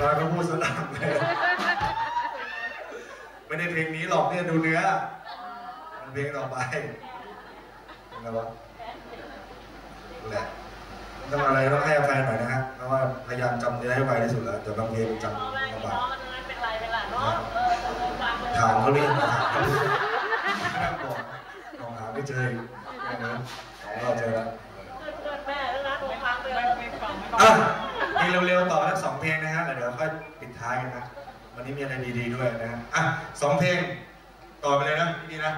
น้อยก็พูดสลับเลยไม่ได้เพลงนี้หรอกเนี่ยดูเนื้อ มันเพลงต่อไปอะไรวะนั่นแหละทำอะไรต้องให้อภัยหน่อยนะฮะเพราะว่าพยายามจำเนื้อให้ไวที่สุดแล้วแต่บางเพลงจำพ่อแม่พี่ลำบากน้องมันไม่เป็นไรเป็นไรเนาะเออเออฟังเลยถามเขาเรียกถามเขานั่งบอกมองหาไม่เจออีกอย่างนั้นเราเจอแล้วเพื่อนเพื่อนแม่แล้วนะหนูฟังไป เร็วๆต่อทั้งสองเพลงนะฮะแล้วเดี๋ยวค่อยปิดท้ายกันนะวันนี้มีอะไรดีๆด้วยนะฮะอะสองเพลงต่อไปเลยนะดีนะ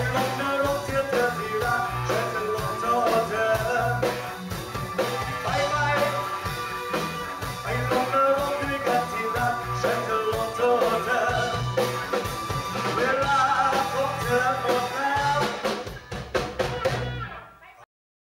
Bye.